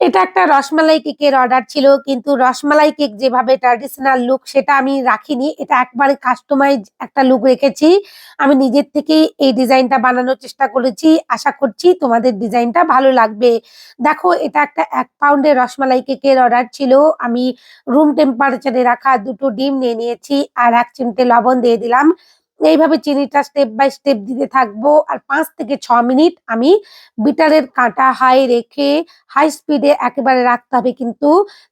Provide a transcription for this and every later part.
এটা একটা রসমালাই কেকের অর্ডার ছিল, কিন্তু রসমালাই কেক যেভাবে ট্র্যাডিশনাল লুক সেটা আমি রাখিনি। এটা একবারে কাস্টমাইজ একটা লুক রেখেছি। আমি নিজের থেকেই এই ডিজাইনটা বানানোর চেষ্টা করেছি। আশা করছি তোমাদের ডিজাইনটা ভালো লাগবে। দেখো, এটা একটা এক পাউন্ডের রসমালাই কেকের অর্ডার ছিল। আমি রুম টেম্পারেচারে রাখা দুটো ডিম নিয়ে নিয়েছি আর এক চিমটে লবণ দিয়ে দিলাম। এইভাবে চিনিটা স্টেপ বাই স্টেপ দিতে থাকব। আর পাঁচ থেকে ছ মিনিট আমি বিটারের কাঁটা হাই রেখে হাই স্পিডে একেবারে রাখতে হবে। কিন্তু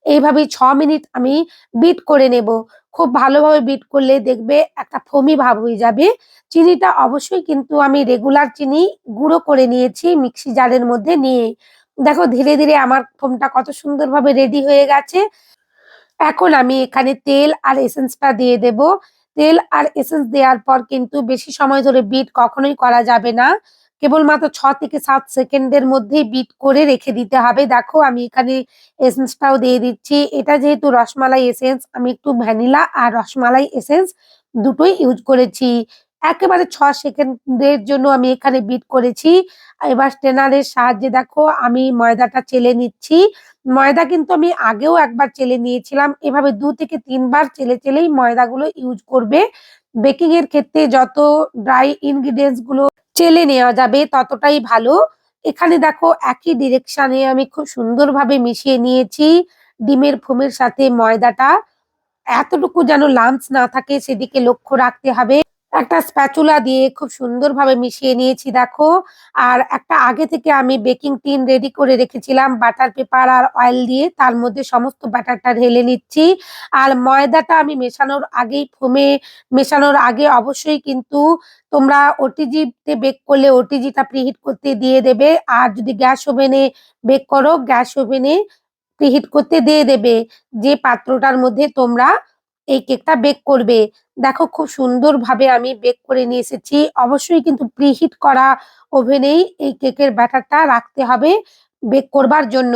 এইভাবে ছ মিনিট আমি বিট করে নেব। খুব ভালোভাবে বিট করলে দেখবে একটা ফমি ভাব হয়ে যাবে। চিনিটা অবশ্যই কিন্তু আমি রেগুলার চিনি গুঁড়ো করে নিয়েছি মিক্সি জারের মধ্যে নিয়ে। দেখো ধীরে ধীরে আমার ফোমটা কত সুন্দরভাবে রেডি হয়ে গেছে। এখন আমি এখানে তেল আর এসেন্সটা দিয়ে দেব। তেল আর এসেন্স দেওয়ার পর কিন্তু বেশি সময় ধরে বিট কখনোই করা যাবে না। কেবলমাত্র ছ থেকে সাত সেকেন্ডের মধ্যেই বিট করে রেখে দিতে হবে। দেখো, আমি এখানে এসেন্সটাও দিয়ে দিচ্ছি। এটা যেহেতু রসমালাই এসেন্স আমি একটু ভ্যানিলা আর রসমালাই এসেন্স দুটোই ইউজ করেছি। একেবারে ছ সেকেন্ডের জন্য আমি এখানে বিট করেছি। এবার স্টেনারের সাহায্যে দেখো, আমি ময়দাটা চেলে নিচ্ছি। ময়দা কিন্তু আমি আগেও একবার চেলে নিয়েছিলাম। এভাবে দু থেকে তিনবার চেলে চেলেই ময়দাগুলো ইউজ করবে। বেকিং এর ক্ষেত্রে যত ড্রাই ইনগ্রিডিয়েন্টসগুলো চেলে নেওয়া যাবে, ততটাই ভালো। এখানে দেখো, একই ডিরেকশনে আমি খুব সুন্দরভাবে মিশিয়ে নিয়েছি ডিমের ফোমের সাথে ময়দাটা। এতটুকু যেন লাঞ্চ না থাকে, সেদিকে লক্ষ্য রাখতে হবে। একটা স্প্যাচুলা দিয়ে খুব সুন্দরভাবে মিশিয়ে নিয়েছি, দেখো। আর একটা আগে থেকে আমি বেকিং টিন রেডি করে রেখেছিলাম বাটার পেপার আর অয়েল দিয়ে। তার মধ্যে সমস্ত ব্যাটারটা ঢেলে নিচ্ছি। আর ময়দাটা আমি মেশানোর আগেই ফোমে, মেশানোর আগে অবশ্যই কিন্তু তোমরা ওটিজিতে বেক করলে ওটিজিটা প্রিহিট করতে দিয়ে দেবে। আর যদি গ্যাস ওভেনে বেক করো, গ্যাস ওভেনে প্রিহিট করতে দিয়ে দেবে। যে পাত্রটার মধ্যে তোমরা এই কেকটা বেক করবে। দেখো খুব সুন্দরভাবে আমি বেক করে নিয়ে এসেছি। অবশ্যই কিন্তু প্রিহিট করা ওভেনেই এই কেকের ব্যাটারটা রাখতে হবে বেক করবার জন্য।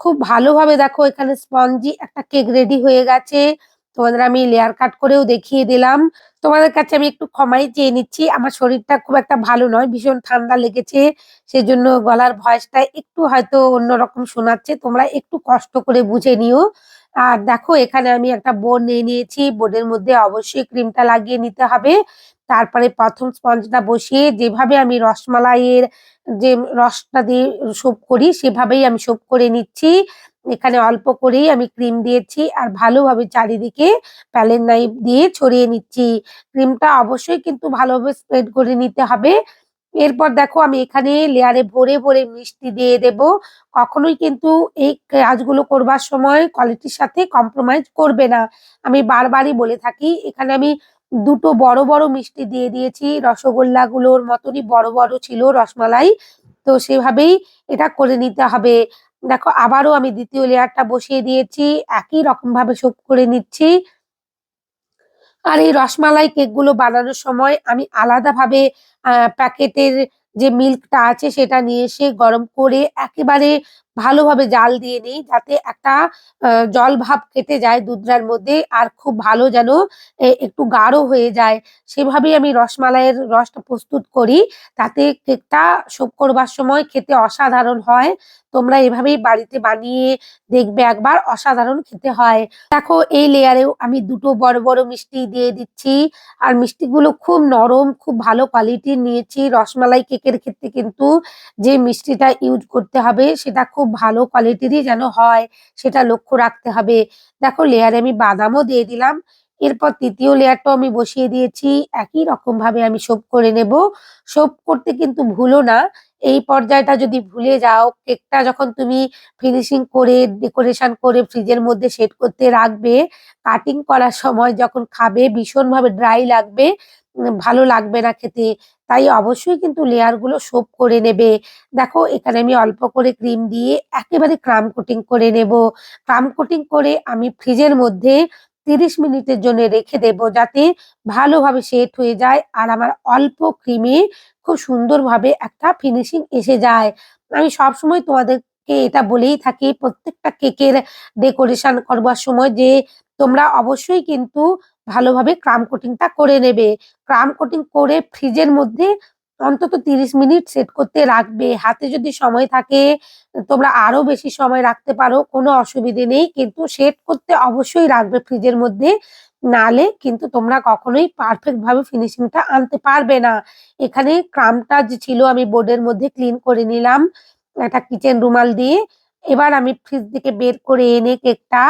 খুব ভালোভাবে দেখো এখানে স্পঞ্জি একটা কেক রেডি হয়ে গেছে। তোমাদের আমি লেয়ার কাট করেও দেখিয়ে দিলাম। তোমাদের কাছে আমি একটু ক্ষমাই চেয়ে নিচ্ছি। আমার শরীরটা খুব একটা ভালো নয়, ভীষণ ঠান্ডা লেগেছে। সেজন্য গলার ভয়েসটা একটু হয়তো অন্যরকম শোনাচ্ছে। তোমরা একটু কষ্ট করে বুঝে নিও। আর দেখো, এখানে আমি একটা বোর্ড নিয়ে নিয়েছি। বোর্ডের মধ্যে অবশ্যই ক্রিমটা লাগিয়ে নিতে হবে। তারপরে প্রথম স্পঞ্জটা বসিয়ে যেভাবে আমি রসমালাইয়ের যে রসটা দিয়ে সোপ করি, সেভাবেই আমি সোপ করে নিচ্ছি। এখানে অল্প করেই আমি ক্রিম দিয়েছি আর ভালোভাবে চারিদিকে প্যালেন নাইফ দিয়ে ছড়িয়ে নিচ্ছি। ক্রিমটা অবশ্যই কিন্তু ভালোভাবে স্প্রেড করে নিতে হবে। এরপর দেখো আমি এখানে লেয়ারে ভরে ভরে মিষ্টি দিয়ে দেব। কখনোই কিন্তু এই কাজগুলো করবার সময় কোয়ালিটির সাথে কম্প্রোমাইজ করবে না। আমি বারবারই বলে থাকি, এখানে আমি দুটো বড় বড় মিষ্টি দিয়ে দিয়েছি। রসগোল্লাগুলোর মতনই বড় বড় ছিল রসমালাই, তো সেভাবেই এটা করে নিতে হবে। দেখো আবারও আমি দ্বিতীয় লেয়ারটা বসিয়ে দিয়েছি, একই রকম ভাবে শোপ করে নিচ্ছি। আর এই রসমালাই কেকগুলো বানানোর সময় আমি আলাদাভাবে প্যাকেটের যে মিল্কটা আছে সেটা নিয়ে এসে গরম করে একেবারে ভালোভাবে জাল দিয়ে নিই যাতে একটা জল ভাব কেটে যায় দুধটার মধ্যে আর খুব ভালো যেন একটু গাঢ় হয়ে যায়। সেভাবেই আমি রসমালাইয়ের রসটা প্রস্তুত করি তাতে কেকটা শোপ করবার সময় খেতে অসাধারণ হয়। তোমরা এভাবেই বাড়িতে বানিয়ে দেখবে একবার, অসাধারণ খেতে হয়। দেখো, এই লেয়ারেও আমি দুটো বড় বড় মিষ্টি দিয়ে দিচ্ছি আর মিষ্টিগুলো খুব নরম, খুব ভালো কোয়ালিটির নিয়েছি। রসমালাই কেকের ক্ষেত্রে কিন্তু যে মিষ্টিটা ইউজ করতে হবে সেটা খুব ভালো কোয়ালিটিরই যেন হয়, সেটা লক্ষ্য রাখতে হবে। দেখো লেয়ারে আমি বাদামও দিয়ে দিলাম, এরপর তৃতীয় লেয়ারটাও আমি বসিয়ে দিয়েছি, একই রকম ভাবে আমি সোপ করে নেব। সোপ করতে কিন্তু ভুলো না, এই পর্যায়টা যদি ভুলে যাও, কেকটা যখন তুমি ফিনিশিং করে ডেকোরেশন করে ফ্রিজের মধ্যে সেট করতে রাখবে কাটিং করার সময় যখন খাবে, ভীষণভাবে ড্রাই লাগবে ভালো লাগবে না খেতে। তাই অবশ্যই কিন্তু লেয়ারগুলো সোপ করে নেবে। দেখো, এখানে আমি অল্প করে ক্রিম দিয়ে একেবারে ক্রাম কোটিং করে নেব। ক্রাম কোটিং করে আমি ফ্রিজের মধ্যে তিরিশ মিনিটের জন্য রেখে দেব যাতে ভালোভাবে সেট হয়ে যায় আর আমার অল্প ক্রিমে খুব সুন্দরভাবে একটা ফিনিশিং এসে যায়। আমি সবসময় তোমাদেরকে এটা বলেই থাকি, প্রত্যেকটা কেকের ডেকোরেশন করবার সময় যে তোমরা অবশ্যই কিন্তু ভালোভাবে ক্রাম কোটিংটা করে নেবে ক্রাম কোটিং করে ফ্রিজের মধ্যে অন্তত ৩০ মিনিট সেট করতে রাখবে। হাতে যদি সময় থাকে তোমরা আরও বেশি সময় রাখতে পারো, কোনো অসুবিধে নেই। কিন্তু সেট করতে অবশ্যই রাখবে ফ্রিজের মধ্যে। নালে কিন্তু তোমরা কখনোই পারফেক্ট ভাবে ফিনিশিং টা আনতে পারবে না। এখানে ক্রামটা যে ছিল আমি বোর্ডের মধ্যে ক্লিন করে নিলাম একটা কিচেন রুমাল দিয়ে। এবার আমি ফ্রিজ থেকে বের করে এনে কেকটা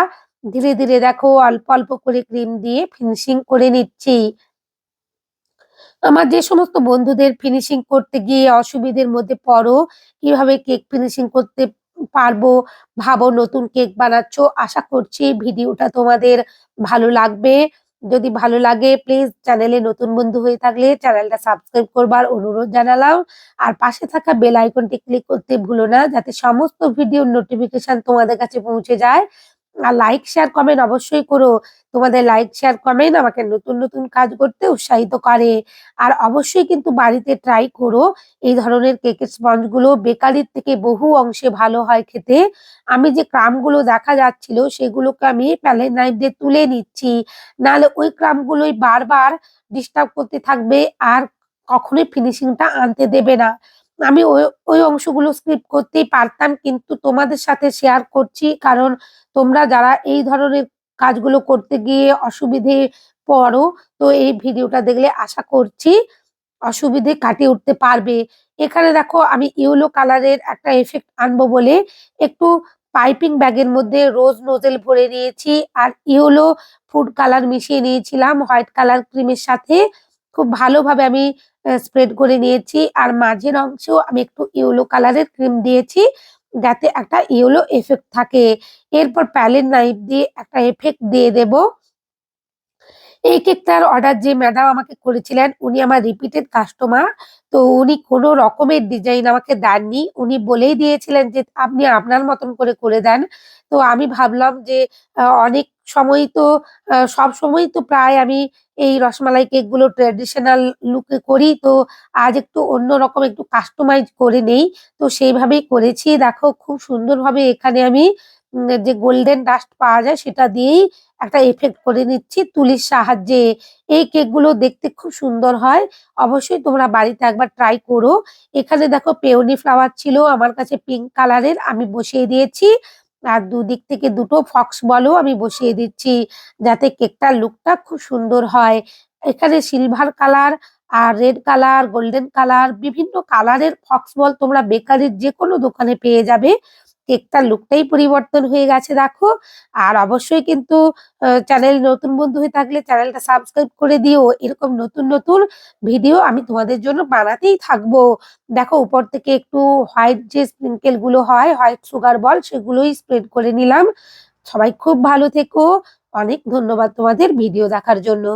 ধীরে, ধীরে দেখো অল্প, অল্প করে ক্রিম দিয়ে ফিনিশিং করে নিচ্ছি। আমার যে সমস্ত বন্ধুদের ফিনিশিং করতে গিয়ে অসুবিধের মধ্যে পড়ো, কীভাবে কেক ফিনিশিং করতে পারব, ভাবো নতুন কেক বানাচ্ছ। আশা করছি ভিডিওটা তোমাদের ভালো লাগবে। যদি ভালো লাগে প্লিজ চ্যানেলে নতুন বন্ধু হয়ে থাকলে চ্যানেলটা সাবস্ক্রাইব করবার অনুরোধ জানালাম। আর পাশে থাকা বেল আইকনটি ক্লিক করতে ভুলো না যাতে সমস্ত ভিডিওর নোটিফিকেশন তোমাদের কাছে পৌঁছে যায়। আর লাইক, শেয়ার, কমেন্ট অবশ্যই করো। তোমাদের লাইক, শেয়ার, কমেন্ট আমাকে নতুন, নতুন কাজ করতে উৎসাহিত করে। আর অবশ্যই কিন্তু বাড়িতে ট্রাই করো। এই ধরনের কেকের স্পঞ্জগুলো বেকারির থেকে বহু অংশে ভালো হয় খেতে। আমি যে ক্রাম্বগুলো দেখা যাচ্ছিল সেগুলোকে আমি প্যালেট নাইফ দিয়ে তুলে নিচ্ছি। নাহলে ওই ক্রাম্ব গুলোই বারবার ডিস্টার্ব করতে থাকবে আর কখনোই ফিনিশিং টা আনতে দেবে না। আমি ওই, ওই অংশগুলো স্কিপ করতেই পারতাম কিন্তু তোমাদের সাথে শেয়ার করছি কারণ তোমরা যারা এই ধরনের কাজগুলো করতে গিয়ে অসুবিধে পড়ো, তো এই ভিডিওটা দেখলে আশা করছি অসুবিধে কাটিয়ে উঠতে পারবে। এখানে দেখো আমি ইয়েলো কালারের একটা এফেক্ট আনব বলে একটু পাইপিং ব্যাগের মধ্যে রোজ নোজেল ভরে নিয়েছি আর ইয়েলো ফুড কালার মিশিয়ে নিয়েছিলাম হোয়াইট কালার ক্রিমের সাথে। খুব ভালোভাবে আমি স্প্রেড করে নিয়েছি আর মাঝের অংশেও আমি একটু ইয়েলো কালারের ক্রিম দিয়েছি যাতে একটা ইয়েলো এফেক্ট থাকে। এরপর প্যালেট নাইফ দিয়ে একটা এফেক্ট দিয়ে দেব। এই কেকটার অর্ডার যে ম্যাডাম আমাকে করেছিলেন উনি আমার রিপিটেড কাস্টমার। তো উনি কোনো রকমের ডিজাইন আমাকে দেননি। উনি বলেই দিয়েছিলেন যে আপনি আপনার মতন করে, করে দেন। তো আমি ভাবলাম যে অনেক সময়ই তো আ সবসময়ই তো প্রায় আমি এই রসমালাই কেকগুলো ট্র্যাডিশনাল লুকে করি। তো আজ একটু অন্যরকম একটু কাস্টমাইজ করে নেই। তো সেইভাবেই করেছি। দেখো, খুব সুন্দরভাবে এখানে আমি যে গোল্ডেন ডাস্ট পাওয়া যায় সেটা দিয়েই একটা এফেক্ট করে নিচ্ছি তুলির সাহায্যে। এই কেকগুলো দেখতে খুব সুন্দর হয়। অবশ্যই তোমরা বাড়িতে একবার ট্রাই করো। এখানে দেখো পেওনি ফ্লাওয়ার ছিল, আমার কাছে পিঙ্ক কালারের আমি বসিয়ে দিয়েছি। আর দুদিক থেকে দুটো ফক্স বলও আমি বসিয়ে দিচ্ছি যাতে কেকটার লুকটা খুব সুন্দর হয়। এখানে সিলভার কালার আর রেড কালার, গোল্ডেন কালার বিভিন্ন কালারের ফক্স বল তোমরা বেকারির যেকোনো দোকানে পেয়ে যাবে। কেকটার লুকটাই পরিবর্তন হয়ে গেছে দেখো। আর অবশ্যই কিন্তু চ্যানেল নতুন বন্ধু হয়ে থাকলে চ্যানেলটা সাবস্ক্রাইব করে দিও। এরকম নতুন, নতুন ভিডিও আমি তোমাদের জন্য বানাতেই থাকব। দেখো উপর থেকে একটু হোয়াইট যে স্প্রিংকেলগুলো হয়, হোয়াইট সুগার বল সেগুলোই স্প্রেড করে নিলাম। সবাই খুব ভালো থেকো। অনেক ধন্যবাদ তোমাদের ভিডিও দেখার জন্য।